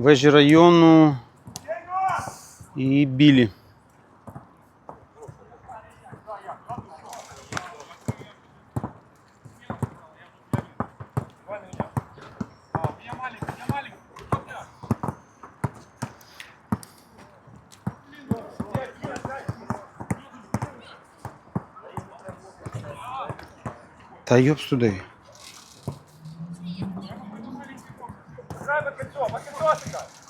вежі району і білі. Та Йоп туди. Пацан,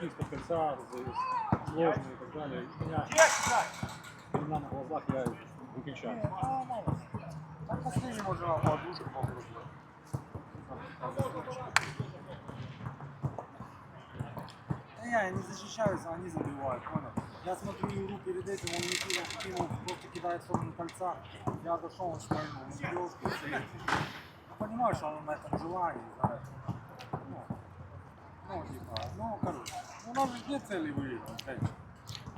ну, расписка кольца, сложные и так далее. И меня, меня на глазах я выключаю. Так последний можно подушку попробовать. Да я не защищаюсь, а они забивают, понял? Я смотрю игру перед этим, он не кинул, кинул, просто кидает в сторону кольца. Я дошел, он шмальнул, он все. Я понимаю, что он на этом желании, знаешь. Ну, ну, типа, ну, короче. У нас же нет цели конечно.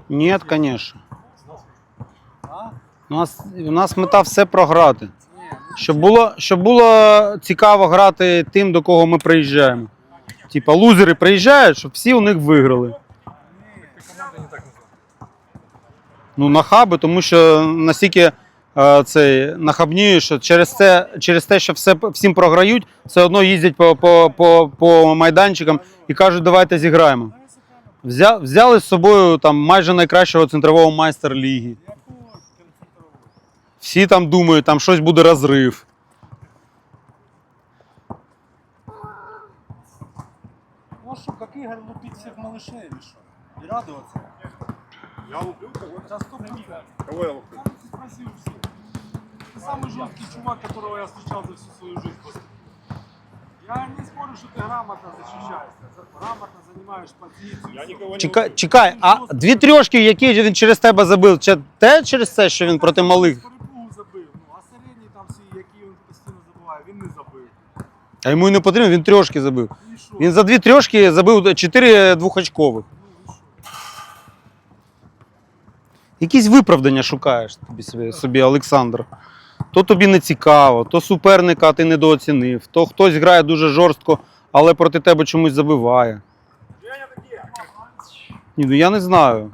Ні, звісно. А? У нас, у нас мета все програти. Ну, Щоб було, щоб було цікаво грати тим, до кого ми приїжджаємо. Типа лузери приїжджають, щоб всі у них виграли. Ну, нахаби, тому що настільки е, цей, що через це, через те, що все, всім програють, все одно їздять по, по, по, по майданчикам і кажуть, давайте зіграємо. Взя, взяли з собою там майже найкращого центрового майстер ліги. Якого концентрового? Всі там думають, там щось буде розрив. Ну что, как Игорь лупить всех малышей или что? И радоваться? Я луплю кого-то. Сейчас кто будет? Кого я луплю? Сам ты спроси у всех. Ты самый жесткий чувак, которого я встречал за всю свою жизнь. Я не спорю, что ты грамотно защищаешься, грамотно занимаешь позицию. Я никого не Чекай, чекай, а дві трьошки, які він через тебе забив, це те через те, що він проти малих. Перепугу забив, ну, а середні там всі, які він постійно забуває, він не забив. А йому і не потрібно, він трьошки забив. І що? Він за дві трьошки забив чотири двохочкових. Ну, що? Якісь виправдання шукаєш тобі собі, собі, Олександр. То тобі не цікаво, то суперника ти недооцінив, то хтось грає дуже жорстко, але проти тебе чомусь забиває. Ні, ну я не знаю.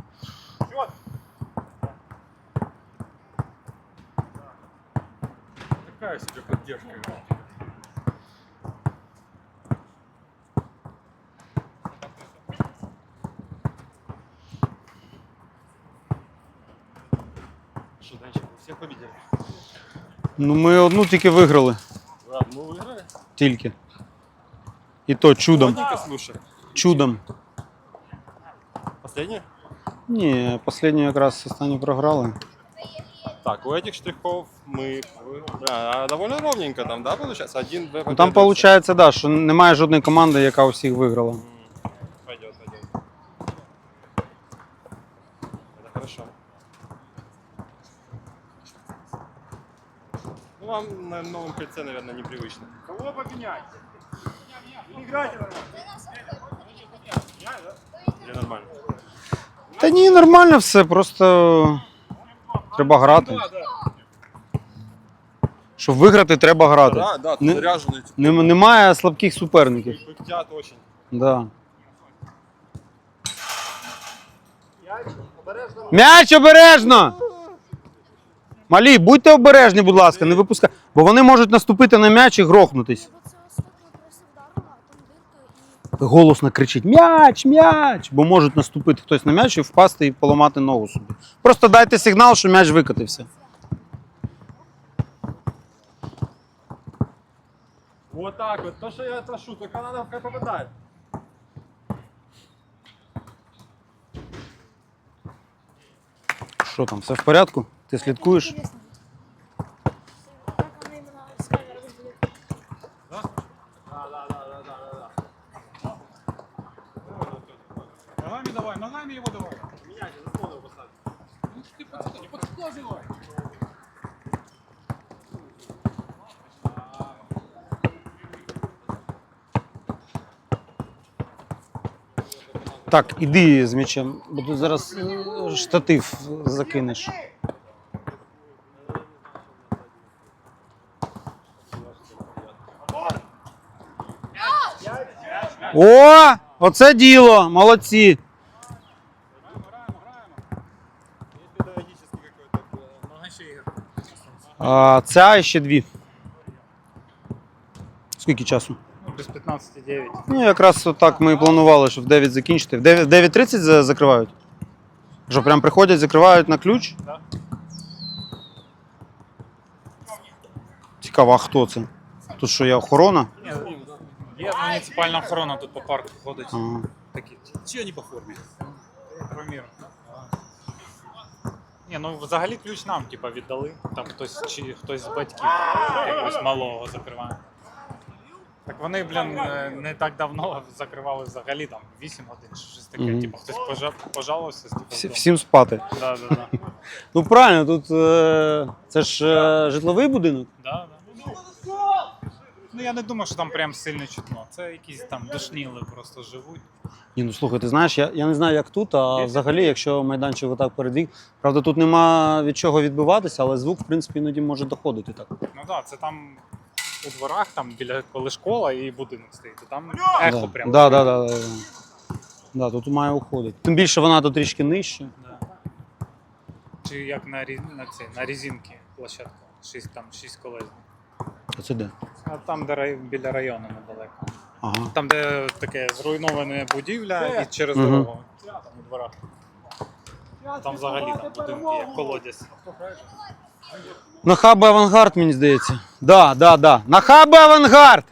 Такая себе поддержка. Что, Данчик, всех победили? Ну ми одну тільки виграли. Ладно, мы выиграли. Тільки. І то чудом. Ладненько, слушай. Чудом. Последний? Ні, останню якраз останню програли. Так, у этих штрихов мы... А, довольно ровненько там, да, получается? Один, две Ну, там победы, всё. виходить, да, що немає жодної команди, яка усіх виграла. вам на новом кольце, наверное, непривычно. Кого поменять? Играйте Или нормально? Та ні, нормально все, просто треба грати. Щоб виграти, треба грати. Да, да, Не- тут заряженный. Нем- Немає слабких суперників. Пыхтят очень. Да. М'яч обережно! Малі, будьте обережні, будь ласка, не випускай. Бо вони можуть наступити на м'яч і грохнутись. Голосно кричить м'яч, м'яч, бо можуть наступити хтось на м'яч і впасти і поламати ногу собі. Просто дайте сигнал, що м'яч викотився. Вот так вот. То, что я прошу, только надо как попадать. Що там, все в порядку? Ти слідкуєш? Интересно. Как она именно с камеры выглядит? Да, да, да, да, да, да. Ногами давай, ногами его давай. Меняйте, заслон его поставьте. Ну ты под, не подсказывай. Так, іди з м'ячем, бо ти зараз е, штатив закинеш. О! Оце діло! Молодці! А, ця і ще дві. Скільки часу? Без 15-9. Ну, якраз так ми і планували, що в 9 закінчити. В 9 9.30 за- закривають? Що, прям приходять, закривають на ключ? Да. Цікаво, а хто це? Тут що, є охорона? Є муніципальна охорона тут по парку ходить. Ага. Такі Че они по форме? промір. Ні, ну взагалі ключ нам, типа, віддали. Там хтось чи хтось з батьків якогось малого закриває. Так вони, блін, е, не так давно закривали взагалі там 8 годин, чи щось таке. Мгм. Типу, хтось пожа- пожалувався, типу, Всі, всім спати. Да, да, да. Ну правильно, тут е, це ж е, житловий будинок. Да, да. Ну я не думаю, що там прям сильно чутно. Це якісь там душніли просто живуть. Ні, ну слухай, ти знаєш, я, я не знаю, як тут, а взагалі, якщо майданчик отак перед Правда, тут нема від чого відбиватися, але звук, в принципі, іноді може доходити так. Ну так, да, це там у дворах, там біля коли школа і будинок стоїть. то Там ехо да. прям. Да, да, да, да, да. Да, тут має уходити. Тим більше вона тут трішки нижче. Да. Чи як на, рі- на, ці, на резинки площадка. Шість, там, шість колезні. А це де? А там, де рай, біля району недалеко. Ага. Там, де таке зруйнована будівля і через Мгм. дорогу. Там у дворах. Там взагалі там будинки, як колодязь. На хаби авангард, мені здається. Да, да, да. На хаби авангард!